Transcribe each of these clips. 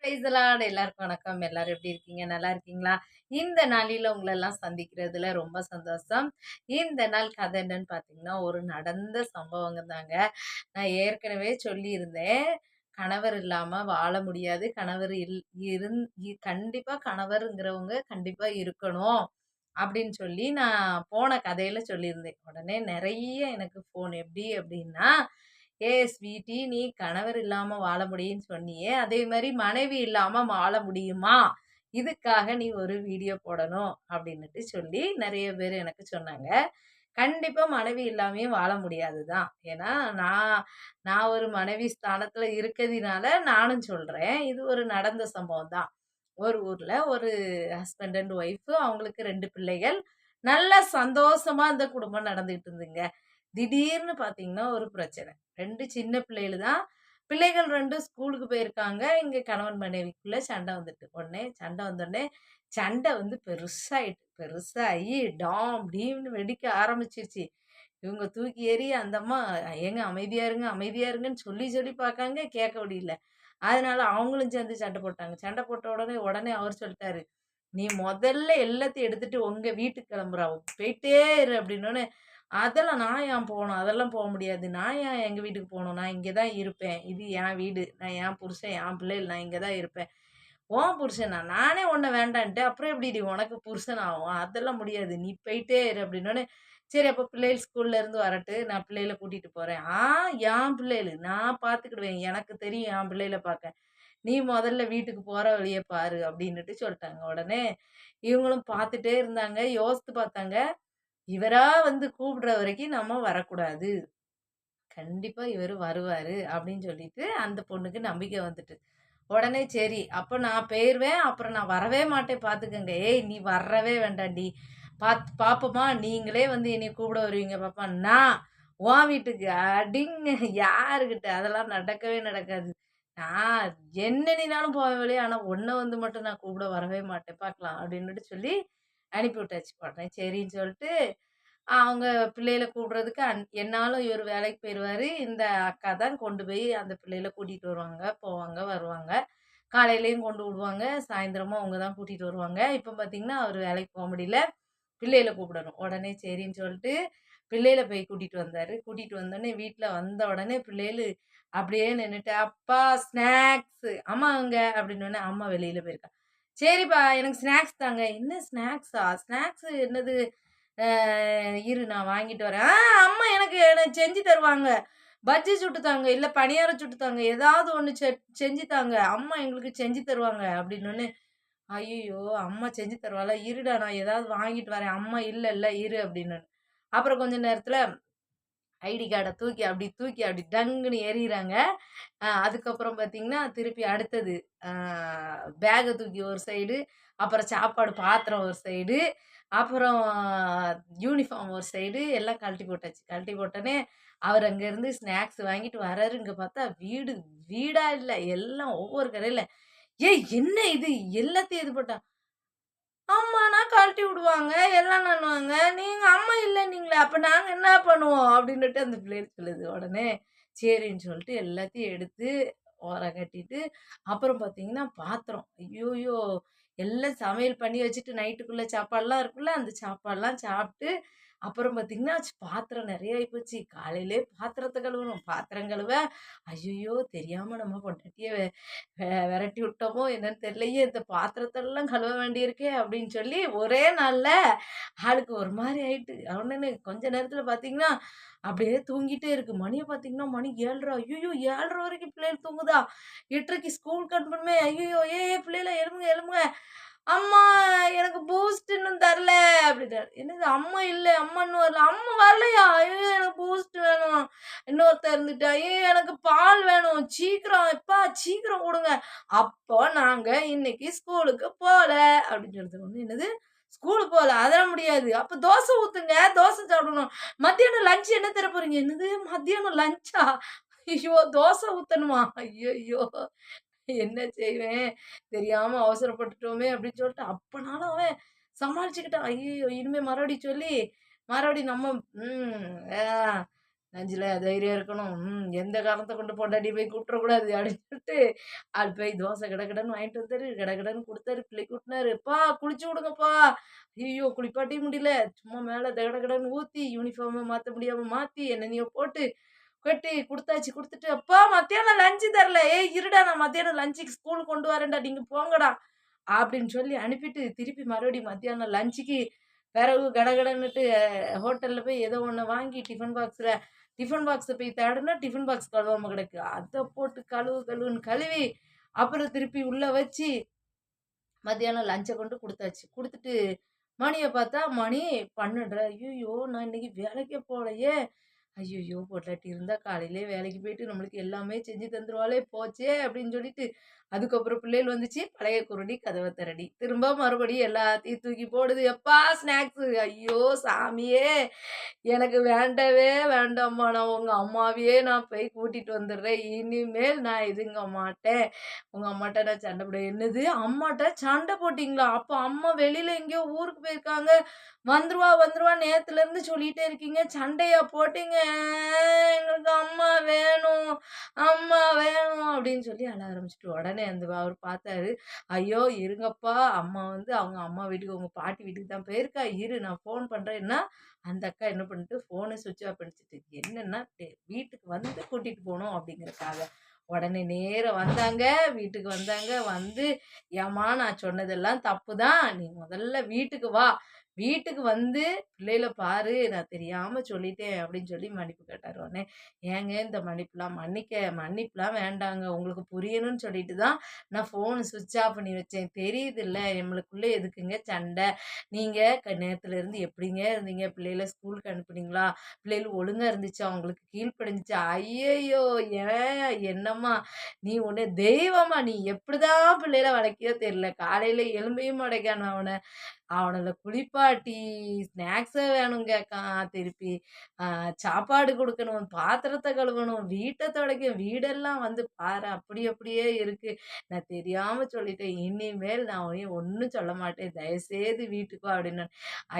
Price எல்லாருக்கும் வணக்கம். எல்லாரும் எப்படி இருக்கீங்க? நல்லா இருக்கீங்களா? இந்த நாளில் உங்களெல்லாம் சந்திக்கிறதுல ரொம்ப சந்தோஷம். இந்த நாள் கதை என்னன்னு பார்த்தீங்கன்னா ஒரு நடந்த சம்பவங்க தாங்க. நான் ஏற்கனவே சொல்லியிருந்தேன். கணவர் இல்லாமல் வாழ முடியாது. கணவர் இல் இருந் இ- கணவருங்கிறவங்க கண்டிப்பாக இருக்கணும் அப்படின்னு சொல்லி நான் போன கதையில் சொல்லியிருந்தேன். உடனே நிறைய எனக்கு ஃபோன் எப்படி அப்படின்னா ஏ ஸ்வீட்டி நீ கணவர் இல்லாம வாழ முடியும்னு சொன்னியே அதே மாதிரி மனைவி இல்லாம வாழ முடியுமா? இதுக்காக நீ ஒரு வீடியோ போடணும் அப்படின்னுட்டு சொல்லி நிறைய பேர் எனக்கு சொன்னாங்க. கண்டிப்பா மனைவி இல்லாமையும் வாழ முடியாது தான். ஏன்னா நான் நான் ஒரு மனைவி ஸ்தானத்துல இருக்கிறதுனால நானும் சொல்றேன் இது ஒரு நடந்த சம்பவம் தான். ஒரு ஊர்ல ஒரு ஹஸ்பண்ட் அண்ட் ஒய்ஃபு அவங்களுக்கு ரெண்டு பிள்ளைகள். நல்ல சந்தோஷமா அந்த குடும்பம் நடந்துகிட்டு இருந்துங்க. திடீர்னு பார்த்தீங்கன்னா ஒரு பிரச்சனை. ரெண்டு சின்ன பிள்ளைகள் தான். பிள்ளைகள் ரெண்டும் ஸ்கூலுக்கு போயிருக்காங்க. இங்கே கணவன் மனைவிக்குள்ளே சண்டை வந்துட்டு. உடனே சண்டை வந்தோடனே சண்டை வந்து பெருசாயிட்டு பெருசாகி டாம் டீம்னு வெடிக்க ஆரம்பிச்சிருச்சு. இவங்க தூக்கி ஏறி அந்த அம்மா ஏங்க அமைதியா இருங்க அமைதியா இருங்கன்னு சொல்லி சொல்லி பார்க்காங்க கேட்க முடியல அதனால அவங்களும் சேர்ந்து சண்டை போட்டாங்க. சண்டை போட்ட உடனே உடனே அவர் சொல்லிட்டாரு நீ முதல்ல எல்லாத்தையும் எடுத்துட்டு உங்க வீட்டுக்கு கிளம்புறா. போயிட்டே இரு அப்படின்னோடனே அதெல்லாம் நான் ஏன் போகணும்? அதெல்லாம் போக முடியாது. நான் ஏன் எங்கள் வீட்டுக்கு போகணும்? நான் இங்கே தான் இருப்பேன். இது என் வீடு. நான் என் புருஷன் என் பிள்ளைகள் நான் இங்கே தான் இருப்பேன். உன் புருஷனா? நானே உன்னை வேண்டான்ட்டு அப்புறம் எப்படி உனக்கு புருஷன் ஆகும்? அதெல்லாம் முடியாது. நீ போயிட்டே இரு அப்படின்னோடனே சரி அப்போ பிள்ளைகள் ஸ்கூல்ல இருந்து வரட்டு. நான் பிள்ளைகளை கூட்டிட்டு போறேன். ஆ என் பிள்ளைகள். நான் பார்த்துக்கிடுவேன். எனக்கு தெரியும் என் பிள்ளைகளை பார்க்க. நீ முதல்ல வீட்டுக்கு போற வழியை பாரு அப்படின்னுட்டு சொல்லிட்டாங்க. உடனே இவங்களும் பார்த்துட்டே இருந்தாங்க. யோசித்து பார்த்தாங்க. இவரா வந்து கூப்பிடுற வரைக்கும் நம்ம வரக்கூடாது. கண்டிப்பா இவர் வருவாரு அப்படின்னு சொல்லிட்டு அந்த பொண்ணுக்கு நம்பிக்கை வந்துட்டு. உடனே சரி அப்போ நான் போயிடுவேன் அப்புறம் நான் வரவே மாட்டேன் பார்த்துக்கங்க ஏய் நீ வரவே வேண்டாண்டி பார்த்து பாப்போமா நீங்களே வந்து என்னை கூப்பிட வருவீங்க பாப்பா. நான் உன் வீட்டுக்கு அடிங்க. யாருக்கிட்ட அதெல்லாம் நடக்கவே நடக்காது. நான் என்ன நீனாலும் போவேன் வழியே ஆனால் ஒன்றை வந்து மட்டும் நான் கூப்பிட வரவே மாட்டேன். பார்க்கலாம் அப்படின்னுட்டு சொல்லி அனுப்பி விட்டாச்சு உடனே சரின்னு சொல்லிட்டு அவங்க பிள்ளைகள கூப்பிடுறதுக்கு அன் என்னாலும் இவர் வேலைக்கு போயிடுவாரு இந்த அக்கா தான் கொண்டு போய் அந்த பிள்ளைகள கூட்டிகிட்டு வருவாங்க போவாங்க வருவாங்க. காலையிலையும் கொண்டு விடுவாங்க சாயந்தரமும் அவங்க தான் கூட்டிகிட்டு வருவாங்க. இப்போ பார்த்தீங்கன்னா அவர் வேலைக்கு போக முடியல பிள்ளைகளை கூப்பிடணும். உடனே சரின்னு சொல்லிட்டு பிள்ளைகளை போய் கூட்டிகிட்டு வந்தார். கூட்டிகிட்டு வந்தோடனே வீட்டில் வந்த உடனே பிள்ளைகள் அப்படியே நின்றுட்டு அப்பா ஸ்நாக்ஸு அம்மா அங்கே அப்படின்னு அம்மா வெளியில் போயிருக்கா. சரிப்பா எனக்கு ஸ்நாக்ஸ் தாங்க. என்ன ஸ்நாக்ஸா ஸ்நாக்ஸு என்னது? இரு நான் வாங்கிட்டு வரேன். ஆ அம்மா எனக்கு எனக்கு செஞ்சு தருவாங்க. பஜ்ஜி சுட்டு தாங்க. இல்லை பணியாரம் சுட்டு தாங்க. ஏதாவது ஒன்று செ செஞ்சு தாங்க. அம்மா எங்களுக்கு செஞ்சு தருவாங்க அப்படின்னு ஐயோ அம்மா செஞ்சு தருவாள? இருடா நான் ஏதாவது வாங்கிட்டு வரேன். அம்மா இல்லை இல்லை இரு அப்படின்னு அப்புறம் கொஞ்ச நேரத்தில் ஐடி கார்டை தூக்கி அப்படி தூக்கி அப்படி டங்குன்னு எறிகிறாங்க அதுக்கப்புறம் பார்த்தீங்கன்னா திருப்பி அடுத்தது பேகை தூக்கி ஒரு சைடு அப்புறம் சாப்பாடு பாத்திரம் ஒரு சைடு அப்புறம் யூனிஃபார்ம் ஒரு சைடு எல்லாம் கழட்டி போட்டாச்சு. கழட்டி போட்டோன்னே அவர் அங்கேருந்து ஸ்நாக்ஸ் வாங்கிட்டு வராரு இங்கே பார்த்தா வீடு வீடாக இல்லை. எல்லாம் ஒவ்வொரு கடையில் ஏய் என்ன இது? எல்லாத்தையும் இது போட்டான் அம்மானா கழட்டி விடுவாங்க எல்லாம் பண்ணுவாங்க நீங்க அம்மா இல்லை நீங்களே அப்ப நாங்க என்ன பண்ணுவோம்? அப்படின்னுட்டு அந்த பிள்ளைகள் சொல்லுது உடனே. சரின்னு சொல்லிட்டு எல்லாத்தையும் எடுத்து ஓர கட்டிட்டு அப்புறம் பார்த்தீங்கன்னா பாத்திரம். ஐயோயோ! எல்லாம் சமையல் பண்ணி வச்சுட்டு நைட்டுக்குள்ள சாப்பாடுலாம் இருக்குல்ல அந்த சாப்பாடுலாம் சாப்பிட்டு அப்புறம் பார்த்தீங்கன்னா பாத்திரம் நிறைய ஆயிப்போச்சு காலையிலே பாத்திரத்தை கழுவணும். பாத்திரம் கழுவ ஐயோ தெரியாம நம்ம பொண்டாட்டியை விரட்டி விட்டோமோ என்னன்னு தெரியலையே இந்த பாத்திரத்தெல்லாம் கழுவ வேண்டியிருக்கே அப்படின்னு சொல்லி ஒரே நாளில் ஆளுக்கு ஒரு மாதிரி ஆயிட்டு. அவனு கொஞ்ச நேரத்தில் பார்த்தீங்கன்னா அப்படியே தூங்கிட்டே இருக்கு. மணியை பார்த்தீங்கன்னா மணி ஏழ்ரை. ஐயோ ஏழ்ரை வரைக்கும் பிள்ளைகள் தூங்குதா? எட்டரைக்கு ஸ்கூலுக்கு அனுப்பணுமே ஐயோ ஏ ஏ, எலும்புங்க எலும்புங்க அம்மா எனக்கு பூஸ்ட் இன்னும் தரல அப்படின்றாரு. என்னது அம்மா இல்லை அம்மா இன்னும் வரல. அம்மா வரலையா? ஐயோ எனக்கு பூஸ்ட் வேணும். இன்னொருத்தர் இருந்துட்டு ஐயோ எனக்கு பால் வேணும். சீக்கிரம் எப்பா சீக்கிரம் கொடுங்க. அப்போ நாங்கள் இன்னைக்கு ஸ்கூலுக்கு போகல அப்படின்னு சொல்றது வந்து என்னது? ஸ்கூலுக்கு போகல அதெல்லாம் முடியாது. அப்போ தோசை ஊற்றுங்க தோசை சாப்பிடணும். மத்தியானம் லஞ்ச் என்ன தர போறீங்க? என்னது மத்தியானம் லஞ்சா ஐயோ தோசை ஊற்றணுமா ஐயோ ஐயோ என்ன செய்வேன் தெரியாம அவசரப்பட்டுட்டோமே அப்படின்னு சொல்லிட்டு அப்பனாலும் அவன் சமாளிச்சுக்கிட்டான் ஐயோ இனிமே மறுபடி சொல்லி மறுபடி நம்ம ம் நஞ்சில தைரியம் இருக்கணும். ம் எந்த காரணத்தை கொண்டு பொண்டாட்டிய போய் கூப்பிட்றக்கூடாது அப்படின்னு சொல்லிட்டு, ஆள் போய் தோசை கடகடன்னு வாங்கிட்டு வந்தாரு. கடகடன்னு கொடுத்தாரு பிள்ளைக்கு கூட்டினாரு பா குளிச்சு விடுங்கப்பா." ஐயோ குளிப்பாட்டியும் முடியல. சும்மா மேல கடகடன்னு ஊத்தி, யூனிஃபார்ம மாத்த முடியாம மாத்தி, என்னென்னையோ போட்டு, கட்டி கொடுத்தாச்சு கொடுத்துட்டு "அப்பா மத்தியானம் லஞ்சு தரல. ஏய் இருடா நான் மத்தியானம் லஞ்சுக்கு ஸ்கூல் கொண்டு வரேன்டா. நீங்க போங்கடா." அப்படின்னு சொல்லி அனுப்பிட்டு, திருப்பி மறுபடியும் மத்தியானம் லஞ்சுக்கு பிறகு கடகடன்னுட்டு ஹோட்டல்ல போய் ஏதோ ஒன்று வாங்கி டிஃபன் பாக்ஸில் டிஃபன் பாக்ஸை போய் தேடனா டிஃபன் பாக்ஸ் கழுவாம கிடக்கு. அதை போட்டு கழுவு கழுவுன்னு கழுவி, அப்புறம் திருப்பி உள்ள வச்சு, மத்தியானம் லஞ்சை கொண்டு கொடுத்தாச்சு கொடுத்துட்டு மணியை பார்த்தா, மணி 12:30 ஐயோ நான் இன்னைக்கு வேலைக்கே போகலையே ஐயோ பொட்டாட்டி இருந்தால் காலையிலேயே வேலைக்கு போயிட்டு நம்மளுக்கு எல்லாமே செஞ்சு தந்துருவாளே! போச்சே! அப்படின்னு சொல்லிட்டு, அதுக்கப்புறம் பிள்ளைகள் வந்துச்சு. பழைய குருடி கதவை திரடி திரும்ப மறுபடியும் எல்லாத்தையும் தூக்கி போடுது. எப்பா ஸ்நாக்ஸு. ஐயோ! சாமியே! எனக்கு வேண்டவே வேண்டாம்மா. நான் உங்க அம்மாவையே நான் போய் கூட்டிட்டு வந்துடுறேன். இனிமேல் நான் இதுங்க மாட்டேன். உங்க அம்மாட்ட நான் சண்டை போட என்னது? அம்மாட்ட சண்டை போட்டீங்களா? அப்போ அம்மா வெளியில எங்கேயோ ஊருக்கு போயிருக்காங்க. வந்துருவா, வந்துருவா நேத்துலருந்து சொல்லிட்டே இருக்கீங்க. சண்டையா போட்டீங்க? எங்களுக்கு அம்மா வேணும். அம்மா வேணும் அப்படின்னு சொல்லி அழ ஆரம்பிச்சுட்டு, உடனே அந்த அவர் பார்த்தாரு. ஐயோ! இருங்கப்பா. அம்மா வந்து அவங்க அம்மா வீட்டுக்கு, உங்கள் பாட்டி வீட்டுக்கு தான் போயிருக்கா. இரு நான் ஃபோன் பண்ணுறேன்னா அந்த அக்கா என்ன பண்ணிட்டு ஃபோனை சுவிட்ச் ஆஃப் பண்ணிச்சுட்டு. என்னன்னா, டே வீட்டுக்கு வந்து கூட்டிகிட்டு போகணும் அப்படிங்கிறதுக்காக. உடனே நேரம் வந்தாங்க. வீட்டுக்கு வந்தாங்க. வந்து, "ஏம்மா நான் சொன்னதெல்லாம் தப்பு தான். நீ முதல்ல வீட்டுக்கு வா. வீட்டுக்கு வந்து பிள்ளைகள பாரு. நான் தெரியாம சொல்லிட்டேன்." அப்படின்னு சொல்லி மன்னிப்பு கேட்டார் உடனே, "ஏங்க இந்த மன்னிப்புலாம் மன்னிக்க மன்னிப்புலாம் வேண்டாங்க. உங்களுக்கு புரியணும்னு சொல்லிட்டு தான் நான் ஃபோன் சுவிட்ச் ஆஃப் பண்ணி வச்சேன். தெரியுதுல்ல நம்மளுக்குள்ள எதுக்குங்க சண்டை? நீங்க க நேத்துலருந்து எப்படிங்க இருந்தீங்க? பிள்ளைகள ஸ்கூலுக்கு அனுப்புனீங்களா? பிள்ளைகள் ஒழுங்கா இருந்துச்சா? அவங்களுக்கு கீழ்ப்படிஞ்சிச்சா ஐயையோ ஏன் என்னம்மா நீ ஒண்ணு தெய்வம்மா! நீ எப்படிதான் பிள்ளைகள வளர்க்கியோ தெரியல. காலையில எலும்பையும் உடைக்கான அவனை அவனுங்கள குளிப்பாட்டி, ஸ்நாக்ஸே வேணும் கேட்கான். திருப்பி சாப்பாடு கொடுக்கணும் பாத்திரத்தை கழுவணும், வீட்டை துடைக்கணும். வீடெல்லாம் வந்து பாரு அப்படி அப்படியே இருக்கு. நான் தெரியாம சொல்லிட்டேன். இனிமேல் நான் உனையும் ஒன்றும் சொல்ல மாட்டேன். தயவுசெய்து வீட்டுக்கு வா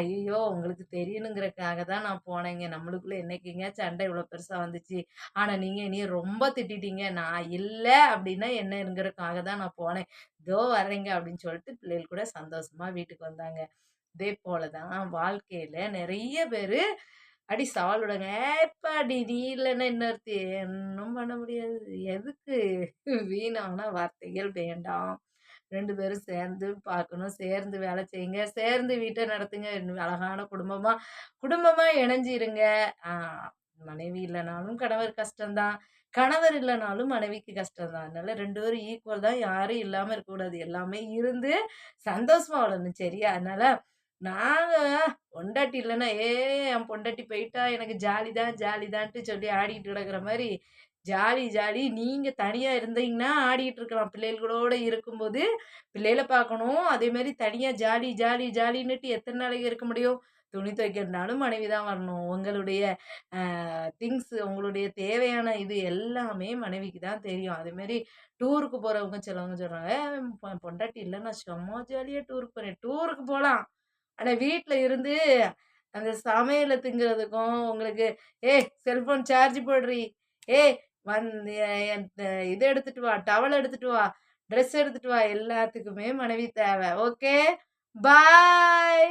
ஐயோ உங்களுக்கு தெரியணுங்கிறதுக்காக தான் நான் போனேங்க. நம்மளுக்குள்ள என்னைக்குங்க சண்டை இவ்வளோ பெருசாக வந்துச்சு. ஆனால் நீங்கள் இனி ரொம்ப திட்டிட்டீங்க. நான் இல்லை அப்படின்னா என்னங்கிறதுக்காக தான் நான் போனேன். இதோ வரேங்க அப்படின்னு சொல்லிட்டு பிள்ளைகள் கூட சந்தோஷமா வீட்டுக்கு வந்தாங்க. இதே போல தான் வாழ்க்கையில நிறைய பேரு அடி சவால் விடுங்க. "ஏப்பாடி நீ இல்லைன்னா இன்னொருத்தி" ஒன்றும் பண்ண முடியாது. எதுக்கு வீணான வார்த்தைகள் வேண்டாம். ரெண்டு பேரும் சேர்ந்து பார்க்கணும். சேர்ந்து வேலை செய்யுங்க. சேர்ந்து வீட்டை நடத்துங்க. இன்னும் அழகான குடும்பமா குடும்பமா இணைஞ்சிருங்க மனைவி இல்லைனாலும் கணவர் கஷ்டம் தான். கணவர் இல்லைனாலும் மனைவிக்கு கஷ்டம் தான். அதனால ரெண்டு பேரும் ஈக்குவல் தான். யாரும் இல்லாமல் இருக்கக்கூடாது. எல்லாமே இருந்து சந்தோஷமா வளரணும் சரியா? அதனால நாங்கள் பொண்டாட்டி இல்லைன்னா "ஏ என் பொண்டாட்டி போயிட்டா, எனக்கு ஜாலி தான், ஜாலி தான்ட்டு" சொல்லி ஆடிட்டு கிடக்குற மாதிரி ஜாலி ஜாலி நீங்கள் தனியாக இருந்தீங்கன்னா ஆடிட்டு இருக்கலாம். பிள்ளைகளோட இருக்கும்போது, பிள்ளைகள பார்க்கணும். அதே மாதிரி தனியாக ஜாலி ஜாலி ஜாலின்னுட்டு எத்தனை நாளைக்கு இருக்க முடியும்? துணி துவைக்கிறதுனாலும் மனைவி தான் வரணும். உங்களுடைய திங்ஸ் உங்களுடைய தேவையான இது எல்லாமே மனைவிக்கு தான் தெரியும். அதேமாரி டூருக்கு போகிறவங்க சிலவங்க சொல்கிறாங்க பொண்டாட்டி இல்லை நான் செம்ம ஜாலியாக டூருக்கு போகிறேன் டூருக்கு போகலாம் ஆனால் வீட்டில் இருந்து அந்த சமையல திங்கிறதுக்கும், உங்களுக்கு ஏ செல்ஃபோன் சார்ஜ் போடுறி. ஏ வந்து இதை எடுத்துட்டு வா, டவல் எடுத்துட்டு வா, ட்ரெஸ் எடுத்துட்டு வா." எல்லாத்துக்குமே மனைவி தேவை ஓகே. பாய்.